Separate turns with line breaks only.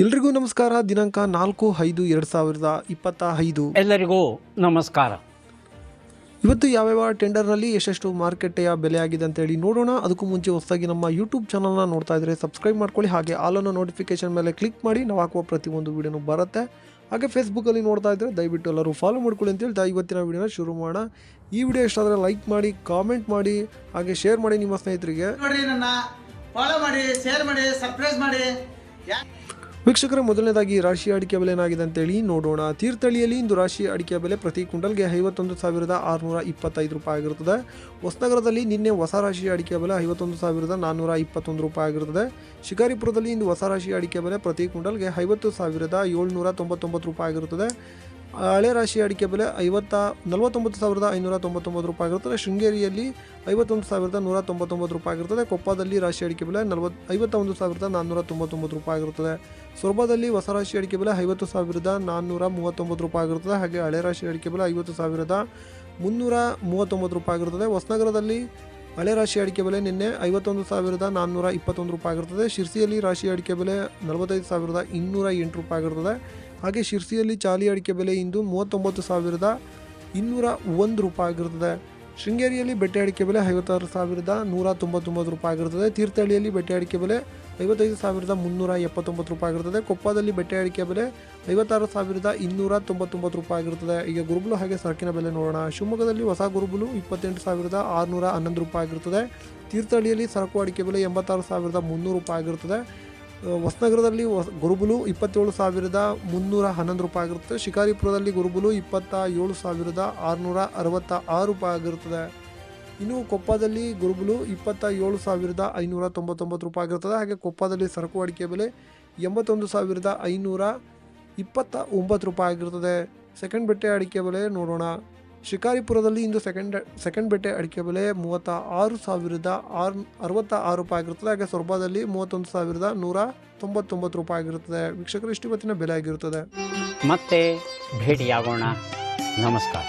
ಎಲ್ರಿಗೂ ನಮಸ್ಕಾರ. ದಿನಾಂಕ ನಾಲ್ಕು ಐದು ಎರಡು ಸಾವಿರದ ಇಪ್ಪತ್ತ ಐದು.
ಎಲ್ಲರಿಗೂ ನಮಸ್ಕಾರ.
ಇವತ್ತು ಯಾವ್ಯಾವ ಟೆಂಡರ್ನಲ್ಲಿ ಎಷ್ಟೆಷ್ಟು ಮಾರುಕಟ್ಟೆಯ ಬೆಲೆ ಆಗಿದೆ ಅಂತೇಳಿ ನೋಡೋಣ. ಅದಕ್ಕೂ ಮುಂಚೆ ಹೊಸದಾಗಿ ನಮ್ಮ ಯೂಟ್ಯೂಬ್ ಚಾನಲ್ನ ನೋಡ್ತಾ ಇದ್ರೆ ಸಬ್ಸ್ಕ್ರೈಬ್ ಮಾಡ್ಕೊಳ್ಳಿ. ಹಾಗೆ ಆಲನ್ನು ನೋಟಿಫಿಕೇಶನ್ ಮೇಲೆ ಕ್ಲಿಕ್ ಮಾಡಿ ನಾವು ಹಾಕುವ ಪ್ರತಿಯೊಂದು ವಿಡಿಯೋನು ಬರುತ್ತೆ. ಹಾಗೆ ಫೇಸ್ಬುಕ್ಕಲ್ಲಿ ನೋಡ್ತಾ ಇದ್ರೆ ದಯವಿಟ್ಟು ಎಲ್ಲರೂ ಫಾಲೋ ಮಾಡ್ಕೊಳ್ಳಿ ಅಂತ ಹೇಳ್ತಾ ಇವತ್ತಿನ ವಿಡಿಯೋನ ಶುರು ಮಾಡೋಣ. ಈ ವಿಡಿಯೋ ಇಷ್ಟ ಆದರೆ ಲೈಕ್ ಮಾಡಿ ಕಾಮೆಂಟ್ ಮಾಡಿ ಹಾಗೆ ಶೇರ್ ಮಾಡಿ ನಿಮ್ಮ ಸ್ನೇಹಿತರಿಗೆ.
ನೋಡಿ ನನ್ನ ಫಾಲೋ ಮಾಡಿ ಶೇರ್ ಮಾಡಿ ಸರ್ಪ್ರೈಸ್ ಮಾಡಿ. ಯಾ-
ವೀಕ್ಷಕರ ಮೊದಲನೇದಾಗಿ ರಾಶಿ ಅಡಿಕೆ ಬೆಲೆ ಏನಾಗಿದೆ ಅಂತೇಳಿ ನೋಡೋಣ. ತೀರ್ಥಹಳ್ಳಿಯಲ್ಲಿ ಇಂದು ರಾಶಿ ಅಡಿಕೆ ಬೆಲೆ ಪ್ರತಿ ಕ್ವಿಂಟಲ್ಗೆ ಐವತ್ತೊಂದು ಸಾವಿರದ ಆರುನೂರ ಇಪ್ಪತ್ತೈದು ರೂಪಾಯಿ ಆಗಿರುತ್ತದೆ. ಹೊಸನಗರದಲ್ಲಿ ನಿನ್ನೆ ಹೊಸ ರಾಶಿ ಅಡಿಕೆ ಬೆಲೆ ಐವತ್ತೊಂದು ಸಾವಿರದ ನಾನ್ನೂರ ಇಪ್ಪತ್ತೊಂದು ರೂಪಾಯಿ ಆಗಿರುತ್ತದೆ. ಶಿಕಾರಿಪುರದಲ್ಲಿ ಇಂದು ಹೊಸ ರಾಶಿ ಅಡಿಕೆ ಬೆಲೆ ಪ್ರತಿ ಕ್ವಿಂಟಲ್ಗೆ ಐವತ್ತು ಸಾವಿರದ ಏಳ್ನೂರ ತೊಂಬತ್ತೊಂಬತ್ತು ರೂಪಾಯಿ ಆಗಿರುತ್ತದೆ. ಹಳೆ ರಾಶಿ ಅಡಿಕೆ ಬೆಲೆ ಐವತ್ತ, ನಲವತ್ತೊಂಬತ್ತು ಸಾವಿರದ ಐನೂರ ತೊಂಬತ್ತೊಂಬತ್ತು ರೂಪಾಯಿ ಆಗಿರುತ್ತದೆ. ಶೃಂಗೇರಿಯಲ್ಲಿ ಐವತ್ತೊಂದು ಸಾವಿರದ ನೂರ ತೊಂಬತ್ತೊಂಬತ್ತು ರೂಪಾಯಿ ಆಗಿರುತ್ತದೆ. ಕೊಪ್ಪದಲ್ಲಿ ರಾಶಿ ಅಡಿಕೆ ಬೆಲೆ ನಲವತ್ತು ಐವತ್ತ ಒಂದು ಸಾವಿರದ ನಾನ್ನೂರ ತೊಂಬತ್ತೊಂಬತ್ತು ರೂಪಾಯಿ ಆಗಿರುತ್ತದೆ. ಸೊರಬದಲ್ಲಿ ಹೊಸ ರಾಶಿ ಅಡಿಕೆ ಬೆಲೆ ಐವತ್ತು ಸಾವಿರದ ನಾನ್ನೂರ ಮೂವತ್ತೊಂಬತ್ತು ರೂಪಾಯಿ ಆಗಿರುತ್ತದೆ. ಹಾಗೆ ಹಳೆ ರಾಶಿ ಅಡಿಕೆ ಬೆಲೆ ಐವತ್ತು ಸಾವಿರದ ಮುನ್ನೂರ ಮೂವತ್ತೊಂಬತ್ತು ರೂಪಾಯಿ ಆಗಿರುತ್ತದೆ. ಹೊಸನಗರದಲ್ಲಿ ಹಳೆ ರಾಶಿ ಅಡಿಕೆ ಬೆಲೆ ನಿನ್ನೆ ಐವತ್ತೊಂದು ಸಾವಿರದ ನಾನ್ನೂರ ಇಪ್ಪತ್ತೊಂದು ರೂಪಾಯಿ ಆಗಿರುತ್ತದೆ. ಶಿರ್ಸಿಯಲ್ಲಿ ರಾಶಿ ಅಡಿಕೆ ಬೆಲೆ ನಲವತ್ತೈದು ಸಾವಿರದ ಇನ್ನೂರ ಎಂಟು ರೂಪಾಯಿ ಆಗಿರುತ್ತದೆ. ಹಾಗೆ ಶಿರ್ಸಿಯಲ್ಲಿ ಚಾಲಿ ಅಡಿಕೆ ಬೆಲೆ ಇಂದು ಮೂವತ್ತೊಂಬತ್ತು ಸಾವಿರದ ಇನ್ನೂರ ಒಂದು ರೂಪಾಯಿ ಆಗಿರುತ್ತದೆ ಶೃಂಗೇರಿಯಲ್ಲಿ ಬೆಟ್ಟೆ ಅಡಿಕೆ ಬೆಲೆ ಐವತ್ತಾರು ಸಾವಿರದ ನೂರ ತೊಂಬತ್ತೊಂಬತ್ತು ರೂಪಾಯಿ ಆಗಿರುತ್ತದೆ ತೀರ್ಥಹಳ್ಳಿಯಲ್ಲಿ ಬೆಟ್ಟೆ ಅಡಿಕೆ ಬೆಲೆ ಐವತ್ತೈದು ಸಾವಿರದ ಮುನ್ನೂರ ಎಪ್ಪತ್ತೊಂಬತ್ತು ರೂಪಾಯಿ ಆಗಿರುತ್ತದೆ ಕೊಪ್ಪದಲ್ಲಿ ಬೆಟ್ಟೆ ಅಡಿಕೆ ಬೆಲೆ ಐವತ್ತಾರು ಸಾವಿರದ ಇನ್ನೂರ ತೊಂಬತ್ತೊಂಬತ್ತು ರೂಪಾಯಿ ಆಗಿರುತ್ತದೆ ಈಗ ಗುರುಬಲು ಹಾಗೆ ಸರಕಿನ ಬೆಲೆ ನೋಡೋಣ. ಶಿವಮೊಗ್ಗದಲ್ಲಿ ಹೊಸ ಗುರುಬಲು ಇಪ್ಪತ್ತೆಂಟು ಸಾವಿರದ ಆರುನೂರ ಹನ್ನೊಂದು ರೂಪಾಯಿ ಆಗಿರುತ್ತದೆ ತೀರ್ಥಹಳ್ಳಿಯಲ್ಲಿ ಸರಕು ಅಡಿಕೆ ಬೆಲೆ ಎಂಬತ್ತಾರು ಸಾವಿರದ ಮುನ್ನೂರು ರೂಪಾಯಿ ಆಗಿರುತ್ತದೆ ಹೊಸನಗರದಲ್ಲಿ ಹೊಸ- ಗುರುಬುಲು ಇಪ್ಪತ್ತೇಳು ಸಾವಿರದ ಮುನ್ನೂರ ಹನ್ನೊಂದು ರೂಪಾಯಿ ಆಗಿರುತ್ತೆ. ಶಿಕಾರಿಪುರದಲ್ಲಿ ಗುರುಬುಲು ಇಪ್ಪತ್ತ ಏಳು ಸಾವಿರದ ಆರುನೂರ ಅರವತ್ತ ಆರು ರೂಪಾಯಿ ಆಗಿರುತ್ತದೆ. ಇನ್ನು ಕೊಪ್ಪದಲ್ಲಿ ಗುರುಬುಲು ಇಪ್ಪತ್ತ ಏಳು ಸಾವಿರದ ಐನೂರ ತೊಂಬತ್ತೊಂಬತ್ತು ರೂಪಾಯಿ ಆಗಿರುತ್ತದೆ. ಹಾಗೆ ಕೊಪ್ಪದಲ್ಲಿ ಸರಕು ಅಡಿಕೆ ಬೆಲೆ ಎಂಬತ್ತೊಂದು ಸಾವಿರದ ಐನೂರ ಇಪ್ಪತ್ತ ಒಂಬತ್ತು ರೂಪಾಯಿ ಆಗಿರುತ್ತದೆ. ಸೆಕೆಂಡ್ ಬೆಟ್ಟೆ ಅಡಿಕೆ ಬೆಲೆ ನೋಡೋಣ. ಶಿಕಾರಿಪುರದಲ್ಲಿ ಇಂದು ಸೆಕೆಂಡ್ ಸೆಕೆಂಡ್ ಬೆಟ್ಟೆ ಅಡಿಕೆ ಬೆಲೆ ಮೂವತ್ತ ಆರು ಸಾವಿರದ ಆರು ಅರವತ್ತ ಆರು ರೂಪಾಯಿ ಆಗಿರುತ್ತದೆ. ಹಾಗೆ ಸೊರಬದಲ್ಲಿ ಮೂವತ್ತೊಂದು ಸಾವಿರದ ನೂರ ತೊಂಬತ್ತೊಂಬತ್ತು ರೂಪಾಯಿ ಆಗಿರುತ್ತದೆ. ವೀಕ್ಷಕರು ಇಷ್ಟು ಇವತ್ತಿನ ಬೆಲೆ ಆಗಿರುತ್ತದೆ.
ಮತ್ತೆ ಭೇಟಿಯಾಗೋಣ. ನಮಸ್ಕಾರ.